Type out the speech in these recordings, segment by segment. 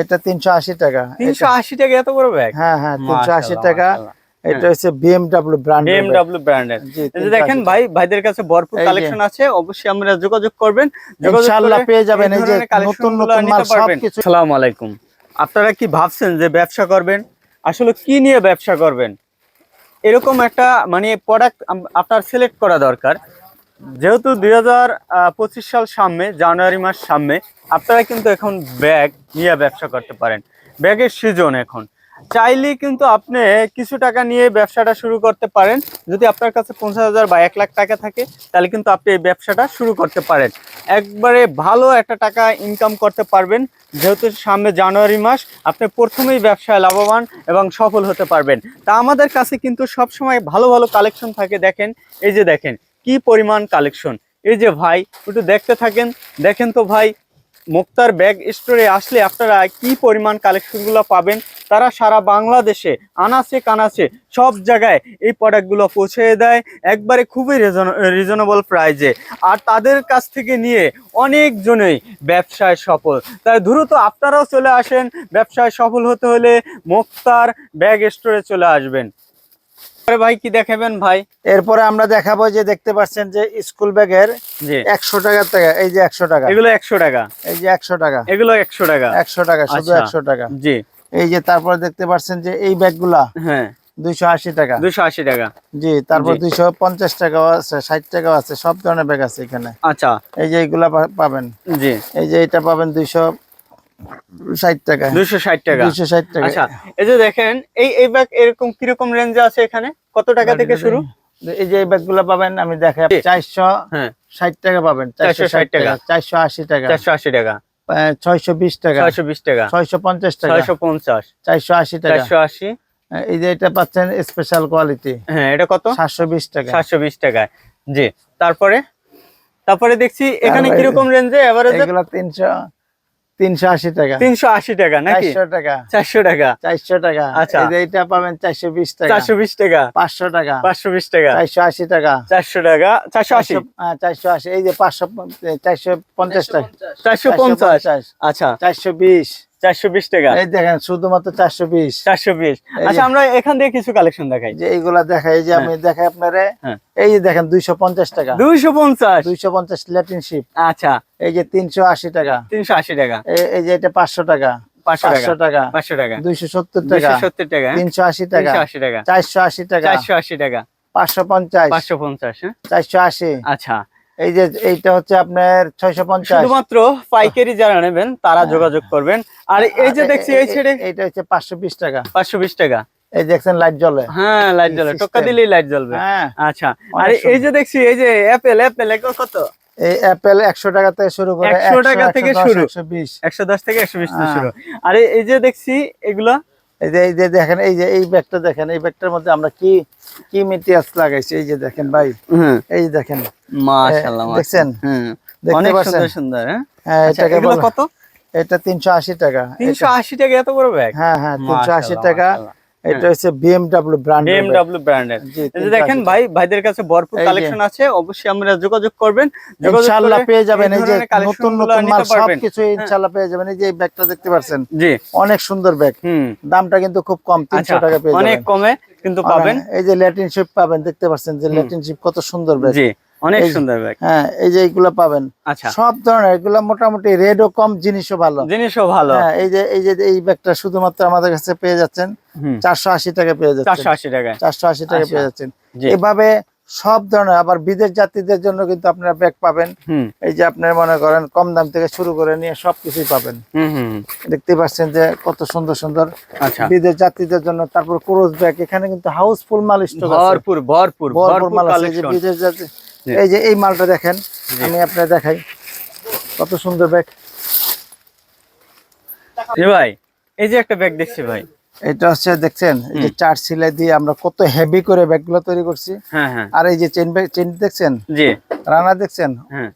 এটা তিনশো আশি টাকা। তিনশো আশি টাকা এত বড় ব্যাগ হ্যাঁ হ্যাঁ তিনশো আশি টাকা। এটা হচ্ছে বিএমডাব্লিউ ব্র্যান্ড বিএমডব্লিউ ব্র্যান্ডের জি, এই যে 380 দেখেন ভাই ভাইদের কাছে ভরপুর কালেকশন আছে অবশ্যই আমরা যোগাযোগ করবেন। ইনশাআল্লাহ পেয়ে যাবেন এই যে নতুন নতুন মাল সবকিছু আসসালামু আলাইকুম। আপনারা কি ভাবছেন যে ব্যবসা করবেন? আসলে কি নিয়ে ব্যবসা করবেন? এরকম একটা মানে প্রোডাক্ট আপনার সিলেক্ট করা দরকার। যেহেতু দুই হাজার পঁচিশ সাল সামনে, জানুয়ারি মাস সামনে, আপনারা কিন্তু এখন ব্যাগ নিয়ে ব্যবসা করতে পারেন। ব্যাগের সিজন এখন। চাইলে কিন্তু আপনি কিছু টাকা নিয়ে ব্যবসাটা শুরু করতে পারেন। যদি আপনার কাছে পঞ্চাশ হাজার বা এক লাখ টাকা থাকে, তাহলে কিন্তু আপনি এই ব্যবসাটা শুরু করতে পারেন। একবারে ভালো একটা টাকা ইনকাম করতে পারবেন। যেহেতু সামনে জানুয়ারি মাস, আপনি প্রথমেই ব্যবসায় লাভবান এবং সফল হতে পারবেন। তা আমাদের কাছে কিন্তু সব সময় ভালো ভালো কালেকশন থাকে। দেখেন, এই যে দেখেন কি পরিমাণ কালেকশন এই যে ভাই, একটু দেখতে থাকেন। দেখেন তো ভাই, মুক্তার ব্যাগ স্টোরে আসলে আপনারা কি পরিমাণ কালেকশনগুলো পাবেন? তারা সারা বাংলাদেশে, আনাচে কানাচে, সব জায়গায় এই প্রোডাক্টগুলো পৌঁছে দেয়। একবারে খুবই রিজনেবল প্রাইজে আর তাদের কাছ থেকে নিয়ে অনেকজনেই ব্যবসায় সফল। তাই দ্রুত আপনারাও চলে আসেন। ব্যবসায় সফল হতে হলে মুক্তার ব্যাগ স্টোরে চলে আসবেন। ভাই কি দেখাবেন ভাই? এরপরে আমরা দেখাবো যে দেখতে পাচ্ছেন যে স্কুল ব্যাগের একশো টাকা থেকে এই যে একশো টাকা। এগুলো একশো টাকা। এই যে একশো টাকা। এগুলো একশো টাকা। একশো টাকা শুধু আচ্ছা। একশো টাকা। জি। এই যে তারপরে দেখতে পাচ্ছেন যে এই ব্যাগগুলা হ্যাঁ। দুইশো আশি টাকা। দুশো আশি টাকা। জি তারপর। দুইশো পঞ্চাশ টাকাও আছে ষাট টাকাও আছে সব ধরনের ব্যাগ আছে এখানে। আচ্ছা। এই যে এইগুলা পাবেন। জি। এই যে এটা পাবেন দুইশো ষাট টাকা। দুশো ষাট টাকা। দুইশো ষাট টাকা। আচ্ছা এই যে দেখেন এই এই ব্যাগ এরকম কীরকম রেঞ্জে আছে এখানে? কত টাকা থেকে শুরু? এই যে এই ব্যাগগুলো পাবেন আমি দেখাই চারশো হ্যাঁ। ষাট টাকা পাবেন 460 টাকা। চারশো আশি টাকা। চারশো আশি টাকা। ছয়শো বিশ টাকা। ছয়শো বিশ টাকা। ছয়শো পঞ্চাশ টাকা। ছয়শো পঞ্চাশ। চারশো আশি টাকা। চারশো আশি। এই যে এটা পাচ্ছেন স্পেশাল কোয়ালিটি হ্যাঁ এটা কত? সাতশো বিশ টাকা। সাতশো বিশ টাকায়। জি তারপরে? তারপরে দেখছি এখানে কীরকম রেঞ্জে এভারেজ এগুলো তিনশো তিনশো আশি টাকা। তিনশো আশি টাকা নাকি? চারশো টাকা। চারশো টাকা। চারশো টাকা। আচ্ছা। এই পাবেন চারশো বিশ টাকা। চারশো বিশ টাকা। পাঁচশো টাকা। পাঁচশো বিশ টাকা। চারশো আশি টাকা। চারশো টাকা। চারশো আশি? চারশো- হ্যাঁ, চারশো আশি। এই যে পাঁচশো চারশো পঞ্চাশ টাকা। চারশো পঞ্চাশ। আচ্ছা। চারশো বিশ। চারশো বিশ টাকা। এই দেখেন শুধুমাত্র চারশো বিশ। চারশো বিশ। এই আচ্ছা আমরা এখান থেকে কিছু কালেকশন দেখাই। যে এইগুলা দেখাই যে আমি দেখাই আপনারে হ্যাঁ। এই যে দেখেন দুইশো পঞ্চাশ টাকা। দুইশো পঞ্চাশ। দুইশো পঞ্চাশ ল্যাটিন শিপ আচ্ছা। এই যে তিনশো আশি টাকা। তিনশো আশি টাকা। এই- যে এটা পাঁচশো টাকা। পাঁচশো টাকা। পাঁচশো টাকা। পাঁচশো টাকা। দুইশো সত্তর টাকা। দুইশো সত্তর টাকা। হ্যাঁ? তিনশো আশি টাকা। তিনশো আশি টাকা। চারশো আশি টাকা। চারশো আশি টাকা। পাঁচশো পঞ্চাশ। পাঁচশো পঞ্চাশ হ্যাঁ? চারশো আশি। আচ্ছা। এই যে এইটা হচ্ছে আপনার ছয়শো পঞ্চাশ। শুধুমাত্র পাইকারি যারা নেবেন তারা যোগাযোগ করবেন। আর এই যে দেখছি এই ছেড়ে এইটা হচ্ছে পাঁচশো বিশ টাকা। পাঁচশো বিশ টাকা। এই দেখছেন লাইট জ্বলে। হ্যাঁ লাইট জ্বলে। টোকা দিলেই লাইট জ্বলবে। হ্যাঁ আচ্ছা আর এই যে দেখছি এই যে অ্যাপেল অ্যাপেল এগুলো কত? এই অ্যাপেল একশো টাকা থেকে শুরু করে 100 টাকা থেকে শুরু। একশো বিশ। একশো দশ থেকে একশো বিশ থেকে হ্যাঁ। শুরু। আর এই যে দেখছি এগুলা এই যে এই যে দেখেন এই যে এই ব্যাগটা দেখেন এই ব্যাগটার মধ্যে আমরা কি কি মেটেরিয়ালস লাগাইছি? এই যে দেখেন ভাই এই যে দেখেন। মাশাআল্লাহ দেখছেন? অনেক সুন্দর সুন্দর হ্যাঁ? হ্যাঁ আচ্ছা, এটাকে কত? এটা তিনশো আশি টাকা। তিনশো এটা- আশি টাকা এত বড় ব্যাগ? হ্যাঁ হ্যাঁ তিনশো আশি মাশাআল্লাহ, টাকা। মাশাআল্লাহ। এটা হচ্ছে বিএমডাব্লিউ ব্র্যান্ড বিএমডব্লিউ ব্র্যান্ডের এই দেখেন ভাই ভাইদের কাছে ভরপুর কালেকশন আছে অবশ্যই আমরা যোগাযোগ করবেন। ইনশাআল্লাহ পেয়ে যাবেন। এই যে নতুন নতুন মাল। সবকিছু ইনশাআল্লাহ পেয়ে যাবেন। এই যে এই ব্যাগটা দেখতে পাচ্ছেন? জি। অনেক সুন্দর ব্যাগ। দামটা কিন্তু খুব কম তিনশো আচ্ছা টাকা পেয়ে অনেক কমে কিন্তু পাবেন। এই যে ল্যাটিন শিপ পাবেন দেখতে পাচ্ছেন যে ল্যাটিন শিপ কত সুন্দর ব্যাগ। জি। অনেক সুন্দর ব্যাগ হ্যাঁ এই যে এইগুলা পাবেন। আচ্ছা। সব ধরনের এগুলা মোটামুটি রেটও কম জিনিসও ভালো। জিনিসও ভালো। হ্যাঁ এই যে এই যে এই ব্যাগটা শুধুমাত্র আমাদের কাছে পেয়ে যাচ্ছেন। চারশো আশি টাকা পেয়ে চারশো আশি টাকায় চারশো আশি টাকা আচ্ছা। পেয়ে যাচ্ছেন। এভাবে সব ধরনের আবার বিদেশ যাত্রীদের জন্য কিন্তু আপনারা ব্যাগ পাবেন। এই যে আপনারা মনে করেন কম দাম থেকে শুরু করে নিয়ে সবকিছুই পাবেন। দেখতে পাচ্ছেন যে কত সুন্দর সুন্দর আচ্ছা। বিদেশ যাত্রীদের জন্য। তারপর ক্রোজ ব্যাগ এখানে কিন্তু হাউসফুল মাল স্টক ভরপুর ভরপুর ভরপুর মাল বিদেশ যাত্রী। এই যে এই মালটা দেখেন আমি আপনার দেখাই। কত সুন্দর ব্যাগ। ভাই এই যে একটা ব্যাগ দেখছি ভাই। এটা হচ্ছে দেখছেন এই যে চার সিলাই দিয়ে আমরা কত হেভি করে ব্যাগগুলো তৈরি করছি। হ্যাঁ হ্যাঁ। আর এই যে চেন ব্যাগ চেন দেখছেন? জি। রানা দেখছেন? হ্যাঁ।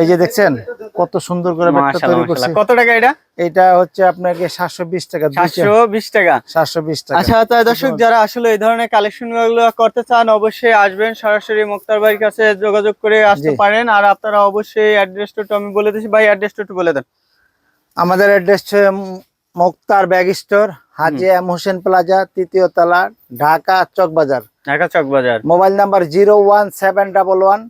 এই যে দেখছেন কত সুন্দর করে ব্যাগটা তৈরি করছি। কত টাকা এটা? এটা হচ্ছে আপনাকে সাতশো বিশ টাকা সাতশো বিশ টাকা। সাতশো বিশ টাকা। আচ্ছা তাই দর্শক যারা আসলে এই ধরনের কালেকশনগুলো করতে চান অবশ্যই আসবেন। সরাসরি মুক্তার ভাইয়ের কাছে যোগাযোগ করে আসতে পারেন। আর আপনারা অবশ্যই অ্যাড্রেসটা একটু আমি বলে দিচ্ছি। ভাই অ্যাড্রেসটা একটু বলে দেন। আমাদের address Muktar bag store Haji M Hossain plaza তৃতীয় তলা Dhaka Chawkbazar. Dhaka Chawkbazar. Mobile number zero one seven double one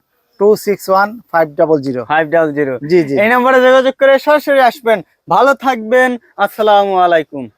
two six one five double zero five double zero জি জি। এই নম্বরে যোগাযোগ করে সরাসরি আসবেন। ভালো থাকবেন। আসসালামু আলাইকুম।